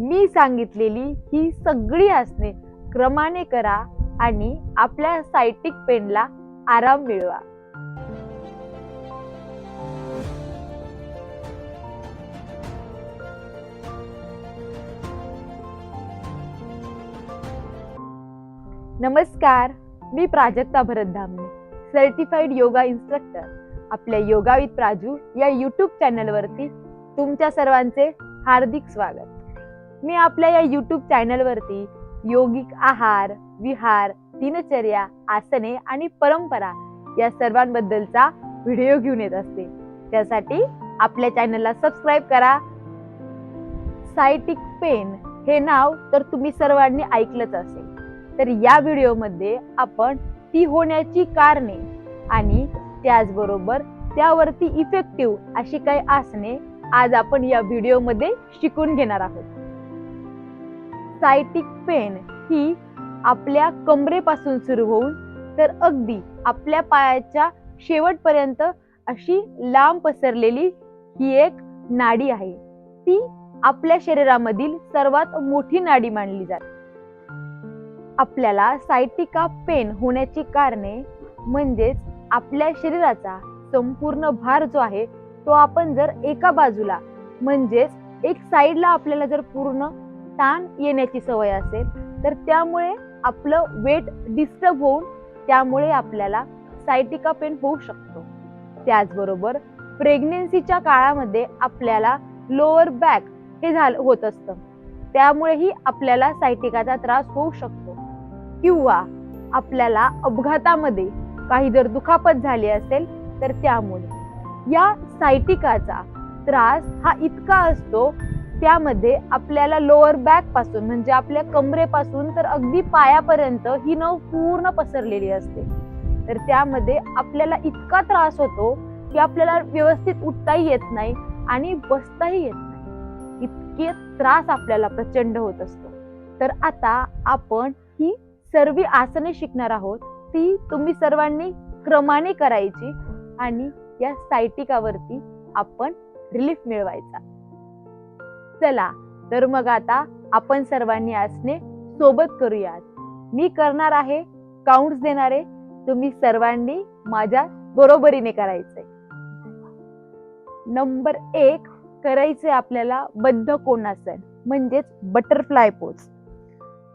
मी सांगितलेली ही सगळी आसने क्रमाने करा आणि आपल्या सायटिक पेनला आराम मिळवा. नमस्कार मी Prajakta Bharat Dhamane certified yoga instructor आपल्या योगा विथ प्राजू या यूट्यूब चॅनलवरती तुमच्या सर्वांचे हार्दिक स्वागत. मी आपल्या या यूट्यूब चॅनलवरती योगिक आहार विहार दिनचर्या आसने आणि परंपरा या सर्वांबद्दलचा व्हिडिओ घेऊन येत असते. त्यासाठी आपल्या चॅनलला सबस्क्राईब करा. सायटिक पेन हे नाव तर तुम्ही सर्वांनी ऐकलंच असेल. तर या व्हिडिओमध्ये आपण ती होण्याची कारणे आणि त्याचबरोबर त्यावरती इफेक्टिव्ह अशी काही आसने आज आपण या व्हिडिओमध्ये शिकून घेणार आहोत. सायटिक पेन ही आपल्या कमरेपासून सुरू होऊन तर अगदी आपल्या पायाच्या शेवटपर्यंत अशी लांब पसरलेली ही एक नाडी आहे. ती आपल्या शरीरामधील सर्वात मोठी नाडी मानली जाते. आपल्याला सायटिका पेन होण्याची कारणे म्हणजेच आपल्या शरीराचा संपूर्ण भार जो आहे तो आपण जर एका बाजूला म्हणजेच एक साईडला आपल्याला जर पूर्ण ताण येण्याची सवय असेल तर त्यामुळे आपलं वेट डिस्टर्ब होऊन त्यामुळे आपल्याला सायटिका पेन होऊ शकतो. त्याचबरोबर प्रेग्नेन्सीच्या काळामध्ये आपल्याला लोअर बॅक हे झालं होत असतं. त्यामुळेही आपल्याला सायटिकाचा त्रास होऊ शकतो. किंवा आपल्याला अपघातामध्ये काही जर दुखापत झाली असेल तर त्यामुळे या सायटिकाचा त्रास हा इतका असतो त्यामध्ये आपल्याला लोअर बॅकपासून म्हणजे आपल्या कमरेपासून तर अगदी पायापर्यंत ही नव पूर्ण पसरलेली असते. तर त्यामध्ये आपल्याला इतका त्रास होतो की आपल्याला व्यवस्थित उठताही येत नाही आणि बसताही येत नाही. इतके त्रास आपल्याला प्रचंड होत असतो. तर आता आपण ही सर्व आसने शिकणार आहोत. ती तुम्ही सर्वांनी क्रमाने करायची आणि या सायटिकावरती आपण रिलीफ मिळवायचा. चला तर मग आता आपण सर्वांनी आसने सोबत करूयात. मी करणार आहे काउंट्स देणारे तुम्ही सर्वांनी माझ्या बरोबरीने करायचंय. नंबर एक करायचे आपल्याला बद्ध कोणासन म्हणजेच बटरफ्लाय पोज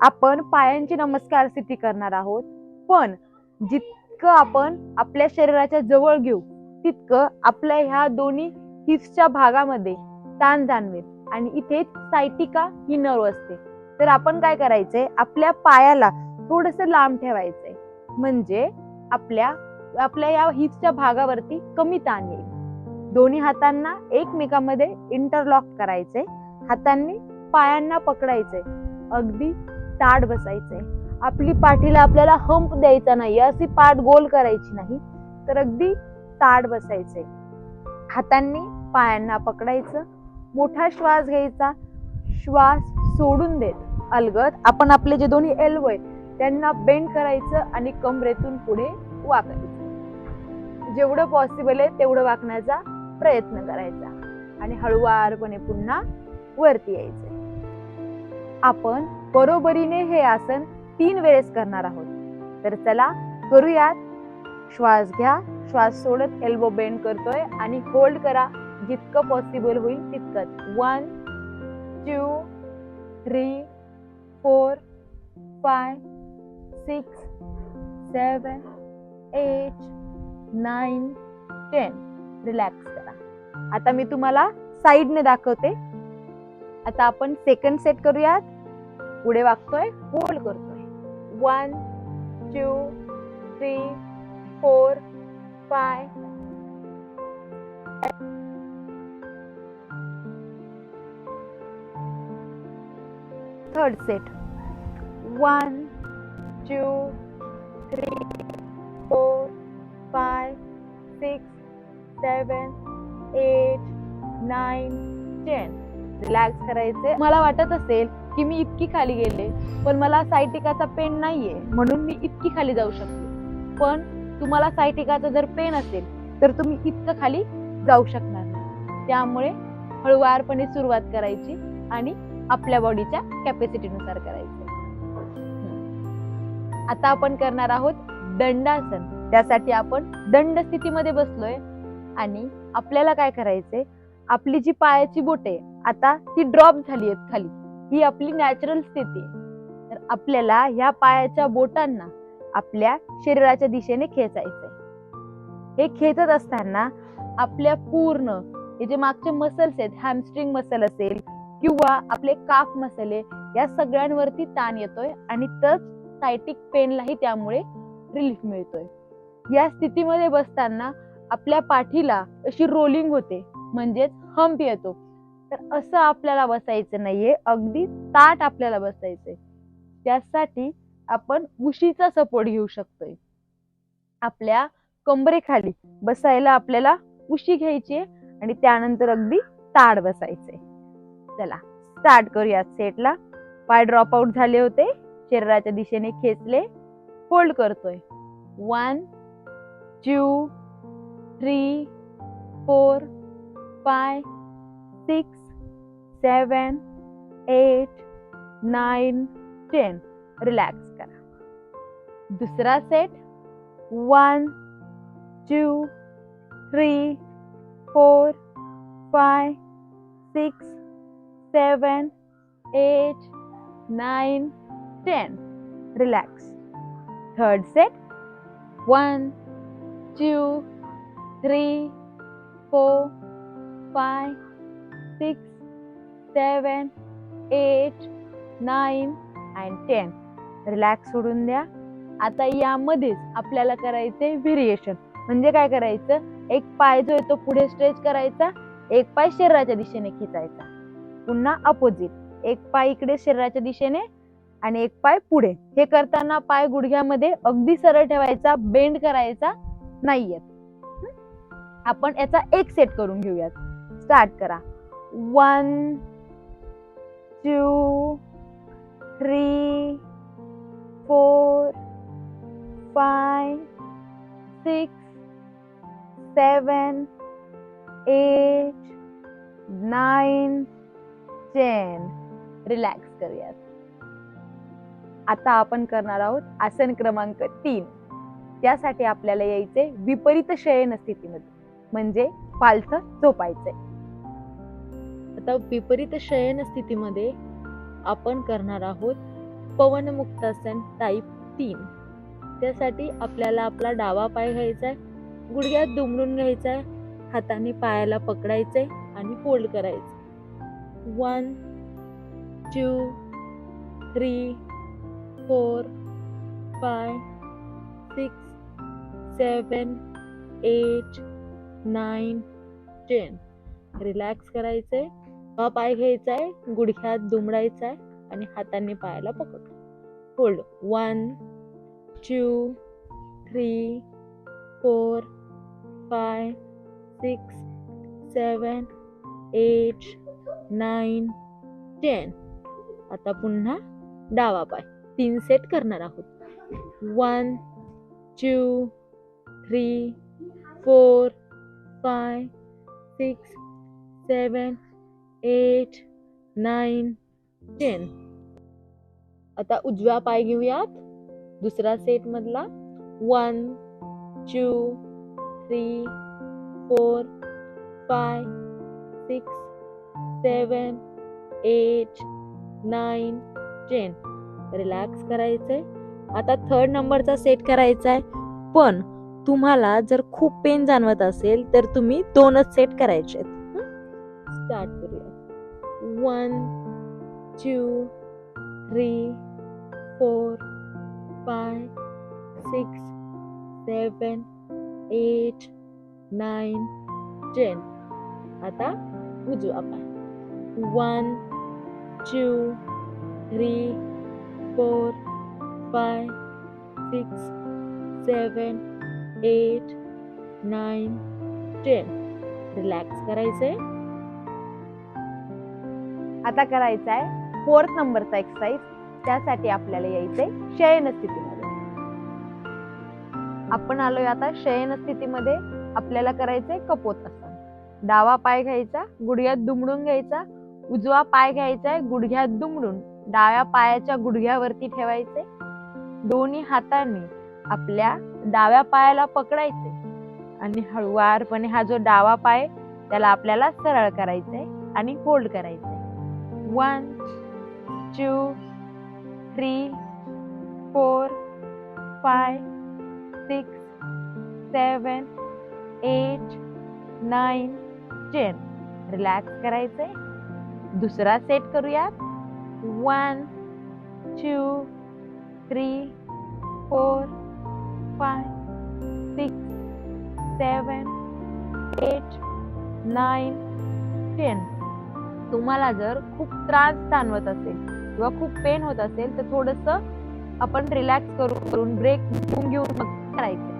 आपण पायांची नमस्कार स्थिती करणार आहोत पण जितकं आपण आपल्या शरीराच्या जवळ घेऊ तितकं आपल्या ह्या दोन्ही हिप्सच्या भागामध्ये ताण जाणवेल. आणि इथे सायटिका ही नर्व असते. तर आपण काय करायचंय? आपल्या पायाला थोडस लांब ठेवायचंय. म्हणजे आपल्या आपल्या या हिप्सच्या भागावरती कमी ताण येईल. दोन्ही हातांना एकमेकांमध्ये इंटरलॉक करायचे हातांनी पायांना पकडायचे अगदी ताड बसायचे आपली पाठीला आपल्याला हंप द्यायचा नाही अशी पाठ गोल करायची नाही. तर अगदी ताड बसायचे हातांनी पायांना पकडायचं. मोठा श्वास घ्यायचा. श्वास सोडून देत. अलगत आपण आपले जे दोन्ही एल्व आहेत त्यांना बेंड करायचं आणि कमरेतून पुढे वाकायचं. जेवढं पॉसिबल आहे तेवढं वाकण्याचा प्रयत्न करायचा. आणि हळुवारपणे पुन्हा वरती यायचं. आपण बरोबरीने हे आसन तीन वेळेस करणार आहोत. तर चला करूयात. श्वास घ्या. श्वास सोडत एल्बो बेंड करतोय आणि होल्ड करा. जितकं पॉसिबल होईल तितकंच. One two three four five six seven eight nine ten relax करा. आता मी तुम्हाला साईडने दाखवते. आता आपण सेकंड सेट करूयात. पुढे वागतोय होल्ड करतोय. One two three four five third set one two three four five six seven eight nine ten relax करायचे. मला वाटत असेल की मी इतकी खाली गेले पण मला सायटिकाचा पेन नाहीये म्हणून मी इतकी खाली जाऊ शकते. पण तुम्हाला सायटिकाचा जर पेन असेल तर तुम्ही इतकं खाली जाऊ शकणार नाही. त्यामुळे हळुवारपणे सुरुवात करायची आणि आपल्या बॉडीच्या कॅपॅसिटीनुसार करायचं. आता आपण करणार आहोत दंडासन. त्यासाठी आपण दंड स्थितीमध्ये बसलोय आणि आपल्याला काय करायचंय? आपली जी पायाची बोट आहे आता ती ड्रॉप झाली आहेत खाली. ही आपली नॅचरल स्थिती तर आपल्याला ह्या पायाच्या बोटांना आपल्या शरीराच्या दिशेने खेचायचंय. हे खेचत असताना आपल्या पूर्ण हे जे मागचे मसल्स आहेत हॅमस्ट्रिंग मसल असेल किंवा आपले काफ मसले या सगळ्यांवरती ताण येतोय आणि तच सायटिक पेनलाही त्यामुळे रिलीफ मिळतोय. या स्थितीमध्ये बसताना आपल्या पाठीला अशी रोलिंग होते म्हणजेच हम्प येतो. तर असं आपल्याला बसायचं नाहीये अगदी ताट आपल्याला बसायचंय. त्यासाठी आपण उशीचा सपोर्ट घेऊ शकतोय. आपल्या कंबरेखाली बसायला आपल्याला उशी घ्यायची आणि त्यानंतर अगदी ताड बसायचंय. चला स्टार्ट करूया सेटला पाय ड्रॉप आउट झाले होते शरीराच्या दिशेने खेचले. फोल्ड करतोय. One two three four five six seven eight nine ten relax करा. दुसरा set one two three four five six seven eight nine ten relax third set one two three four five six seven eight nine and ten relax सोडून द्या. आता यामध्येच आपल्याला करायचे variation म्हणजे काय करायचं? एक पाय जो आहे तो पुढे स्ट्रेच करायचा एक पाय शरीराच्या दिशेने खेचायचा. पुन्हा अपोजिट. एक पाय इकडे शरीराच्या दिशेने आणि एक पाय पुढे. हे करताना पाय गुडघ्यामध्ये अगदी सरळ ठेवायचा बेंड करायचा नाहीये. आपण याचा एक सेट करून घेऊयात. स्टार्ट करा. One two three four five six seven eight nine ten. Relax करूयात. आता आपण करणार आहोत आसन क्रमांक तीन. त्यासाठी आपल्याला यायचे विपरीत शयन स्थितीमध्ये. म्हणजे पालथ झोपायचंय. आता विपरीत शयन स्थितीमध्ये आपण करणार आहोत पवनमुक्तासन टाईप तीन. त्यासाठी आपल्याला आपला डावा पाय घ्यायचा आहे गुडघ्यात दुमडून घ्यायचा आहे हाताने पायाला पकडायचंय आणि फोल्ड करायचं one two three four five six seven eight nine ten. Relax करायचं आहे हा पाय घ्यायचा आहे गुडघ्यात दुमडायचा आहे आणि हाताने पायाला पकड hold one two three four five six seven eight nine ten. आता पुन्हा डावा पाय. तीन सेट करणार आहोत. One two three four five six seven eight nine ten. आता उजव्या पाय घेऊयात. दुसरा सेट मधला. One two three four five six seven eight nine ten. Relax करायचंय. आता थर्ड नंबरचा सेट करायचा आहे पण तुम्हाला जर खूप पेन जाणवत असेल तर तुम्ही दोनच सेट करायचे स्टार्ट करूया. One two three four five six seven eight nine ten. आता उजवा पाय one two, three four five six seven eight nine ten. Relax करायचंय. आता करायचं आहे फोर्थ नंबरचा एक्सरसाइज त्यासाठी आपल्याला यायचंय शयन स्थितीमध्ये. आपण आलोय आता शयन स्थितीमध्ये. आपल्याला करायचंय कपोतासन डावा पाय घ्यायचा गुडघ्यात दुमडून घ्यायचा उजवा पाय घ्यायचा आहे गुडघ्यात दुमडून डाव्या पायाच्या गुडघ्यावरती ठेवायचे दोन्ही हातांनी आपल्या डाव्या पायाला पकडायचे आणि हळुवारपणे हा जो डावा पाय त्याला आपल्याला सरळ करायचंय आणि होल्ड करायचंय. One two three four five six seven eight nine ten relax करायचंय. दुसरा सेट करूयात. One two three four five six seven eight nine ten तुम्हाला जर खूप त्रास जाणवत असेल किंवा खूप पेन होत असेल तर थोडस आपण रिलॅक्स करून करून ब्रेक घेऊन घेऊन मग करायचं.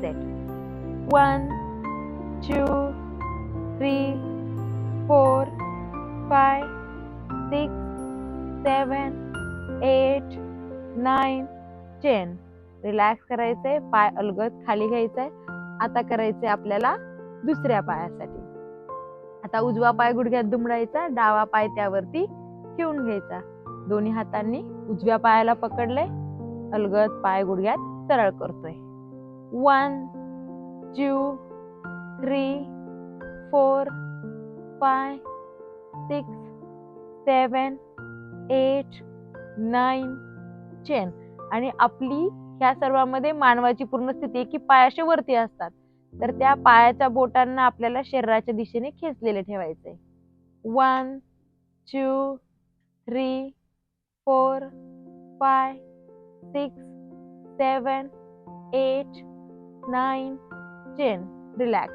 Set one two three four five six seven eight nine ten. Relax करायचंय पाय अलगद खाली घ्यायचंय. आता करायचंय आपल्याला दुसऱ्या पायासाठी. आता उजवा पाय गुडघ्यात दुमडायचा डावा पाय त्यावरती ठेवून घ्यायचा. दोन्ही हातांनी उजव्या पायाला पकडलंय अलगद पाय गुडघ्यात सरळ करतोय. One two three four five six seven eight nine ten. आणि आपली ह्या सर्वांमध्ये मानवाची पूर्ण स्थिती आहे की पायाशी वरती असतात. तर त्या पायाच्या बोटांना आपल्याला शरीराच्या दिशेने खेचलेले ठेवायचे. One two three four five six seven eight nine ten relax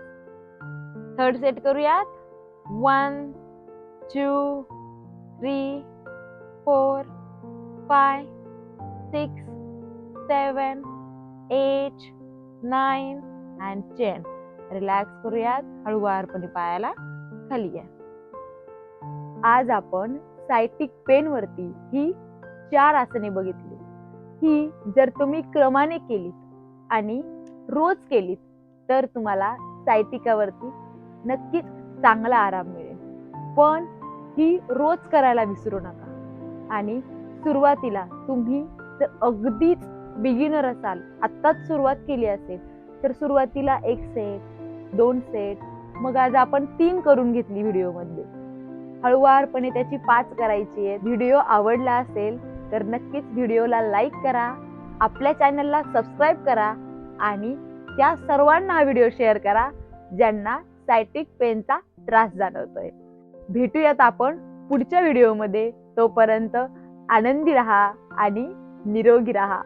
third set करूयात? One two three four five six seven eight nine and ten. Relax करूयात हळूवारपणे पायाला खाली या आज आपण सायटिक पेन वरती ही चार आसने बघितली. ही जर तुम्ही क्रमाने केलीत आणि रोज केलीत तर तुम्हाला सायटिकावरती नक्कीच चांगला आराम मिळेल. पण ही रोज करायला विसरू नका. आणि सुरुवातीला तुम्ही जर अगदीच बिगिनर असाल आत्ताच सुरुवात केली असेल तर सुरुवातीला एक सेट दोन सेट मग आज आपण तीन करून घेतली व्हिडिओमध्ये हळुवारपणे त्याची पाच करायची आहे. व्हिडिओ आवडला असेल तर नक्कीच व्हिडिओला लाईक करा आपल्या चॅनलला सबस्क्राईब करा आणि त्या सर्वांना हा व्हिडिओ शेअर करा ज्यांना सायटिक पेनचा त्रास जाणवतोय. भेटूयात आपण पुढच्या व्हिडिओमध्ये. तोपर्यंत आनंदी राहा आणि निरोगी राहा.